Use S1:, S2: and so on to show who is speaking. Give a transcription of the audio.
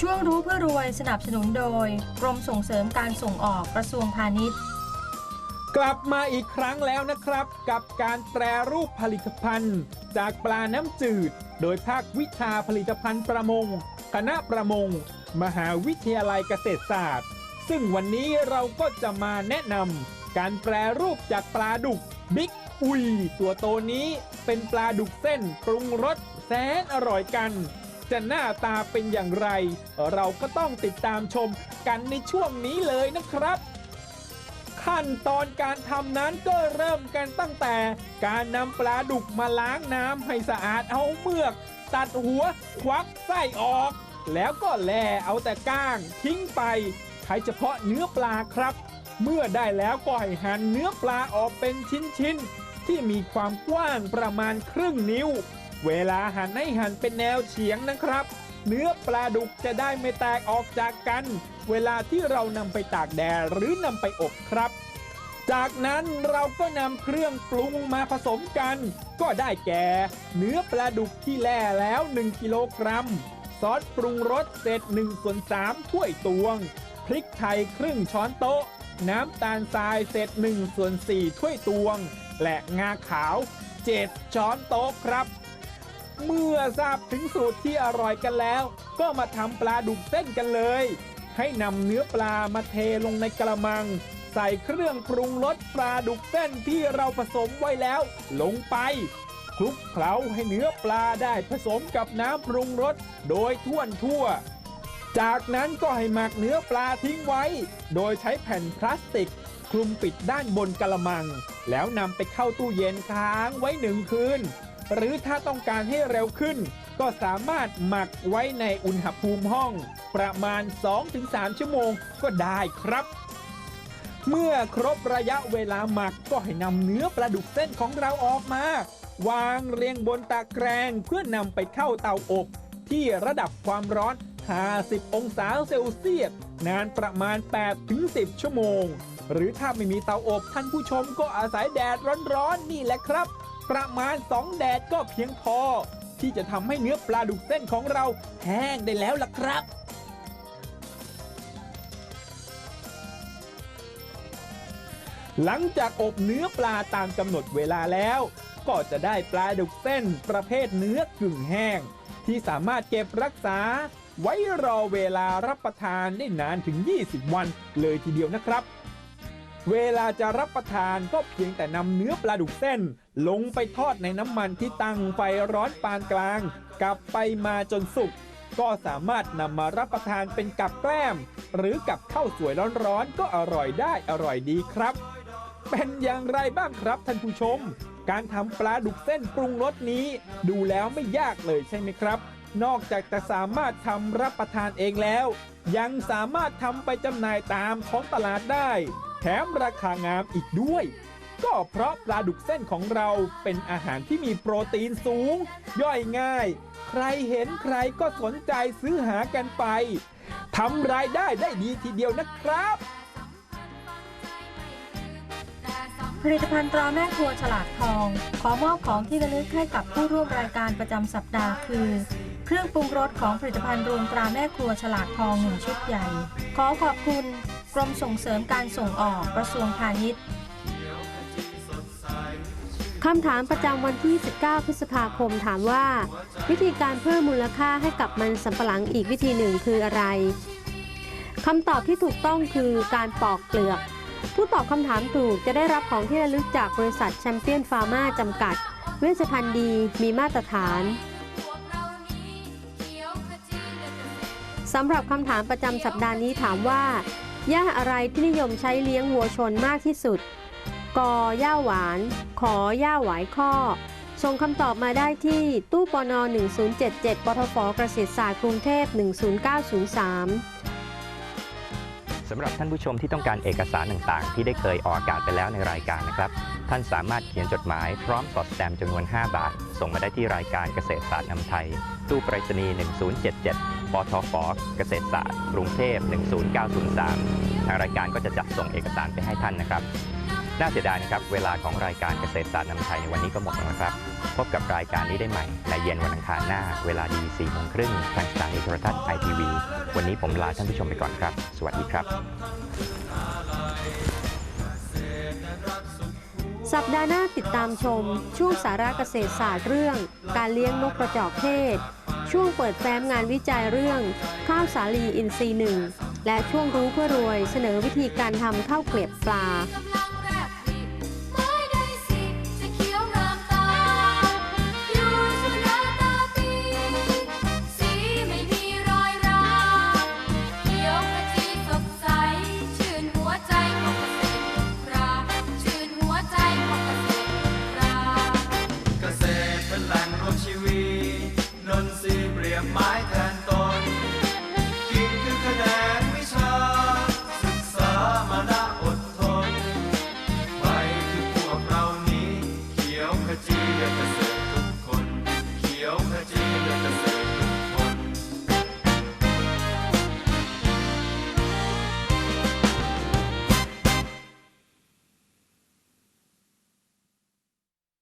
S1: ช่วงรู้เพื่อรวยสนับสนุนโดย กรมส่งเสริมการส่งออกกระทรวงพาณิชย์
S2: กลับมาอีกครั้งแล้วนะครับ กับการแปรรูปผลิตภัณฑ์ จากปลาน้ำจืด โดยภาควิชาผลิตภัณฑ์ประมง คณะประมง มหาวิทยาลัยเกษตรศาสตร์ ซึ่งวันนี้เราก็จะมาแนะนำการแปรรูปจากปลาดุกบิ๊กอุยตัวโตนี้เป็นปลาดุกเส้นปรุงรสแสนอร่อยกัน จะหน้าตาเป็นอย่างไร เราก็ต้องติดตามชมกันในช่วงนี้เลยนะครับ ขั้นตอนการทำนั้นก็เริ่มกันตั้งแต่ การนำปลาดุกมาล้างน้ำให้สะอาดเอาเมือก ตัดหัว ควักไส้ออก แล้วก็แล่เอาแต่ก้าง ทิ้งไปใช้เฉพาะเนื้อปลาครับ เมื่อได้แล้วก็ให้หั่นเนื้อปลาออกเป็นชิ้นๆที่มีความกว้างประมาณครึ่งนิ้ว เวลาหั่นให้หั่นเป็นแนวเฉียงนะครับ เนื้อปลาดุกจะได้ไม่แตกออกจากกัน เวลาที่เรานำไปตากแดดหรือนำไปอบครับ จากนั้นเราก็นำเครื่องปรุงมาผสมกัน ก็ได้แก่ เนื้อปลาดุกที่แล่แล้ว 1 กิโลกรัม ซอสปรุงรสเศษ1ส่วน3ถ้วยตวง พริกไทยครึ่งช้อนโต๊ะ น้ำตาลทรายเศษ1ส่วน4ถ้วยตวง และงาขาว 7 ช้อนโต๊ะครับ เมื่อทราบถึงสูตรที่อร่อยกันแล้ว ก็มาทำปลาดุกเส้นกันเลย ให้นำเนื้อปลามาเทลงในกระมัง ใส่เครื่องปรุงรสปลาดุกเส้นที่เราผสมไว้แล้ว ลงไปคลุกเคล้าให้เนื้อปลาได้ผสมกับน้ำปรุงรสโดยท่วนทั่ว จากนั้นก็ให้หมักเนื้อปลาทิ้งไว้ โดยใช้แผ่นพลาสติก คลุมปิดด้านบนกระมัง แล้วนำไปเข้าตู้เย็นค้างไว้หนึ่งคืน หรือถ้าต้องการให้เร็วขึ้น ก็สามารถหมักไว้ในอุณหภูมิห้อง ประมาณ 2-3 ชั่วโมงก็ได้ครับ เมื่อครบระยะเวลาหมักก็ให้นำเนื้อปลาดุกเส้นของเราออกมา วางเรียงบนตะแกรงเพื่อนำไปเข้าเตาอบ ที่ระดับความร้อน 50 องศาเซลเซียส นานประมาณ 8-10 ชั่วโมง หรือถ้าไม่มีเตาอบท่านผู้ชมก็อาศัยแดดร้อนๆนี่แหละครับ ประมาณ 2 แดดก็เพียงพอ ที่จะทำให้เนื้อปลาดุกเส้นของเราแห้งได้แล้วล่ะครับหลังจากอบเนื้อปลาตามกำหนดเวลาแล้ว ก็จะได้ปลาดุกเส้นประเภทเนื้อกึ่งแห้ง ที่สามารถเก็บรักษา ไว้รอเวลารับประทานได้นานถึง 20 วันเลยทีเดียวนะครับ เวลาจะรับประทานก็เพียงแต่นำเนื้อปลาดุกเส้น ลงไปทอดในน้ำมันที่ตั้งไฟร้อนปานกลาง กลับไปมาจนสุก ก็สามารถนำมารับประทานเป็นกับแกล้ม หรือกับข้าวสวยร้อนๆก็อร่อยได้อร่อยดีครับ เป็นอย่างไรบ้างครับท่านผู้ชม การทำปลาดุกเส้นปรุงรสนี้ ดูแล้วไม่ยากเลยใช่ไหมครับ นอกจากจะสามารถทำรับประทานเองแล้ว ยังสามารถทำไปจำหน่ายตามท้องตลาดได้ แถมราคางามอีกด้วย ก็เพราะปลาดุกเส้นของเราเป็นอาหารที่มีโปรตีนสูง ย่อยง่าย ใครเห็นใครก็สนใจซื้อหากันไปทำรายได้ได้ดีทีเดียวนะครับ
S1: ผลิตภัณฑ์ตราแม่ครัวฉลาดทอง ขอมอบของที่ระลึกให้กับผู้ร่วมรายการประจำสัปดาห์คือ เครื่องปรุงรสของผลิตภัณฑ์รวมตราแม่ครัวฉลาดทองหนึ่งชุดใหญ่ ขอขอบคุณกรมส่งเสริมการส่งออกกระทรวงพาณิชย์
S3: คำถามประจำวันที่ 19 พฤษภาคมถามว่า วิธีการเพิ่มมูลค่าให้กับมันสำปะหลังอีกวิธีหนึ่งคืออะไรคำตอบที่ถูกต้องคือการปอกเปลือก ผู้ตอบคำถามถูกจะได้รับของที่ระลึกจากบริษัทแชมเปี้ยนฟาร์มาจำกัด เวชภัณฑ์ดีมีมาตรฐาน สำหรับคำถามประจำสัปดาห์นี้ถามว่าหญ้าอะไรที่นิยมใช้เลี้ยงวัวชนมากที่สุดกหญ้าหวาน ขอหญ้าหวายข้อ ส่งคำตอบมาได้ที่ตู้ปน1077ปทฟเกษตรศาสตร์กรุงเทพ10903
S4: สำหรับท่านผู้ชมที่ต้องการเอกสารต่างๆ ที่ได้เคยออกอากาศไปแล้วในรายการนะครับ ท่านสามารถเขียนจดหมายพร้อมสอดแตมจำนวน 5 บาท ส่งมาได้ที่รายการเกษตรศาสตร์นำไทย ตู้ไปรษณีย์ 1077 ปทฟเกษตรศาสตร์ กรุงเทพ 10903 ทางรายการก็จะจัดส่งเอกสารไปให้ท่านนะครับ น่าเสียดายนะครับ เวลาของรายการเกษตรศาสตร์นำไทยในวันนี้ก็หมดลงแล้วครับ พบกับรายการนี้ได้ใหม่ในเย็นวันอังคารหน้า เวลาดี4โมงครึ่งทางสถานีโทรทัศน์ไอทีวีวันนี้ผมลาท่านผู้ชมไปก่อนครับ สวัสดีครับ
S5: สัปดาห์หน้าติดตามชม ช่วงสาระเกษตรศาสตร์เรื่อง การเลี้ยงนกกระจอกเทศ ช่วงเปิดแฟ้มงานวิจัยเรื่อง ข้าวสาลีอินทรีย์หนึ่งและช่วงรู้เพื่อรวยเสนอวิธีการทำข้าวเกลียบปลา